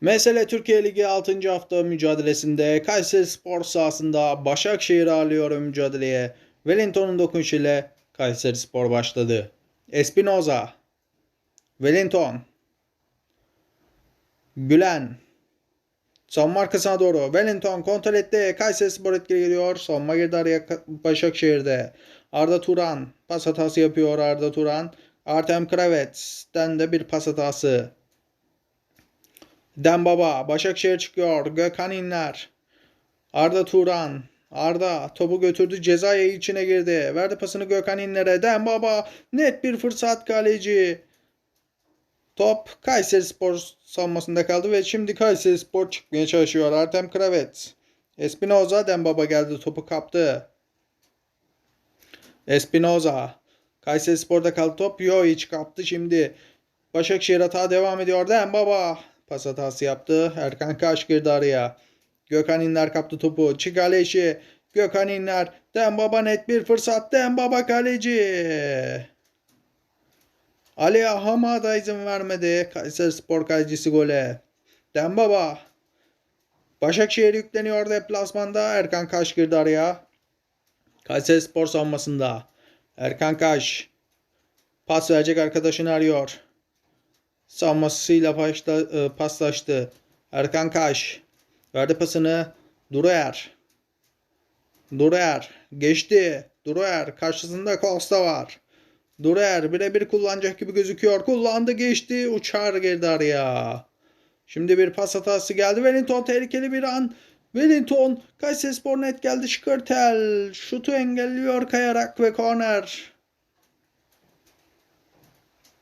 Mesele Türkiye Ligi 6. hafta mücadelesinde Kayseri Spor sahasında Başakşehir ağırlıyor mücadeleye. Wellington'un dokunuşu ile Kayseri Spor başladı. Espinoza, Wellington, Gülen, Savunma arkasına doğru. Wellington kontrol etti. Kayseri Spor etkili geliyor. Savunma girdi araya Başakşehir'de. Arda Turan pas hatası yapıyor Arda Turan. Artem Kravets'ten de bir pas hatası. Dembaba Başakşehir çıkıyor. Gökhan İnler. Arda Turan. Arda topu götürdü. Cezaya içine girdi. Verdi pasını Gökhan İnler'e. Dembaba net bir fırsat kaleci. Top Kayseri Spor savunmasında kaldı ve şimdi Kayseri Spor çıkmaya çalışıyor. Artem Kravets. Espinoza Dembaba geldi topu kaptı. Espinoza. Kayseri Spor'da kaldı top. Joic kaptı şimdi. Başakşehir hata devam ediyor. Dembaba. Pas hatası yaptı. Erkan Kaş girdi araya. Gökhan İnler kaptı topu. Çikaleşi. Gökhan İnler. Dembaba net bir fırsat. Dembaba kaleci. Ali Ahama da izin vermedi. Kayseri Spor kalecisi gole. Dembaba. Başakşehir yükleniyor deplasmanda. Erkan Kaş girdi araya. Kayseri Spor savunmasında. Erkan Kaş. Pas verecek arkadaşını arıyor. Savunmasıyla başla, e, paslaştı. Erkan Kaş. Verdi pasını. Duruer. Duruer. Geçti. Duruer. Karşısında Costa var. Durer birebir kullanacak gibi gözüküyor. Kullandı geçti. Uçar girdi araya. Şimdi bir pas hatası geldi. Wellington tehlikeli bir an. Wellington Kayserispor net geldi. Şıkırtel şutu engelliyor kayarak ve korner.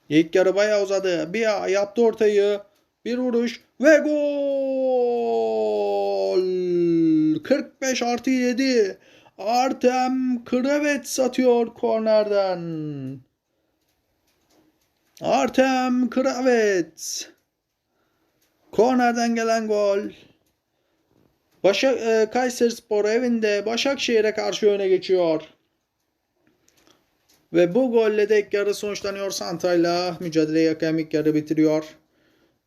İlk yarı bayağı uzadı. Bir yaptı ortayı. Bir vuruş ve gol. 45 artı 7. Artem Kravets atıyor kornerden. Artem Kravets. Kornerden gelen gol. Başak e, Kayserispor evinde Başakşehir'e karşı öne geçiyor. Ve bu golle de ilk yarı sonuçlanıyor. Santa'yla mücadeleyi hakem ilk yarı bitiriyor.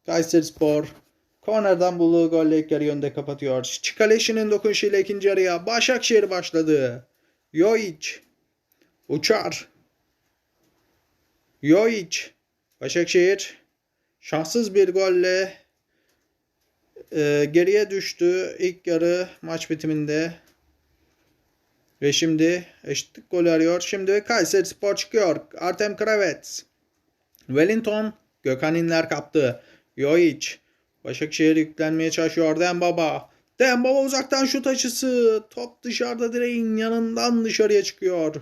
Kayserispor kornerden bulduğu golle ilk yarı önde kapatıyor. Çikaleşi'nin dokunuşuyla ikinci yarıya Başakşehir başladı. Joic. Uçar. Joic. Başakşehir şanssız bir golle e, geriye düştü ilk yarı maç bitiminde. Ve şimdi eşitlik golü arıyor. Şimdi Kayseri Spor çıkıyor. Artem Kravets. Wellington. Gökhan İnler kaptı. Joic. Başakşehir yüklenmeye çalışıyor. Dembaba. Dembaba uzaktan şut açısı. Top dışarıda direğin yanından dışarıya çıkıyor.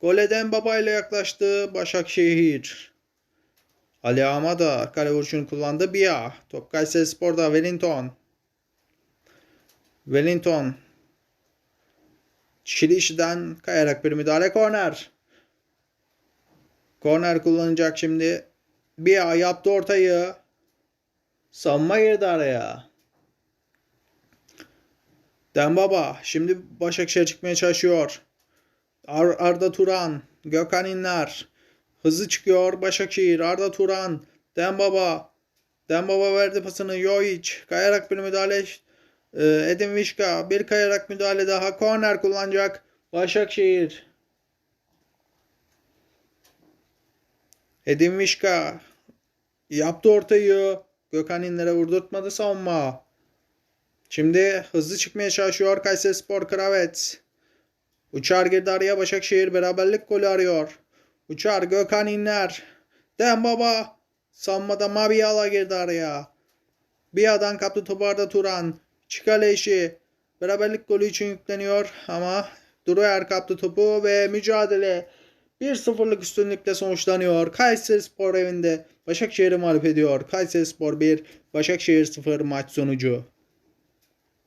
Gole Dembaba ile yaklaştı Başakşehir. Ali Amada kale vuruşunu kullandı. Bia. Top Kayseri Spor'da Wellington. Wellington. Çiliş'den kayarak bir müdahale korner. Korner kullanacak şimdi. Bia yaptı ortayı. Savunma girdi araya. Dembaba şimdi Başakşehir çıkmaya çalışıyor. Ar Arda Turan, Gökhan İnler. Hızlı çıkıyor Başakşehir. Arda Turan, Dembaba. Dembaba verdi pasını Joic. Kayarak bir müdahale. Ee, Edin Vişka bir kayarak müdahale daha. Korner kullanacak Başakşehir. Edin Vişka yaptı ortayı. Gökhan İnler'e vurdurtmadı savunma. Şimdi hızlı çıkmaya çalışıyor Kayserispor Kravets. Uçar girdi araya Başakşehir beraberlik golü arıyor. Uçar Gökhan İnler. Dembaba. Savunmada Mabiyala girdi araya. Bia'dan kaptı topu Arda Turan. Çikaleşi. Beraberlik golü için yükleniyor ama Duruyer kaptı topu ve mücadele 1-0'lık üstünlükle sonuçlanıyor. Kayseri Spor evinde Başakşehir'i mağlup ediyor. Kayseri Spor 1, Başakşehir 0 maç sonucu.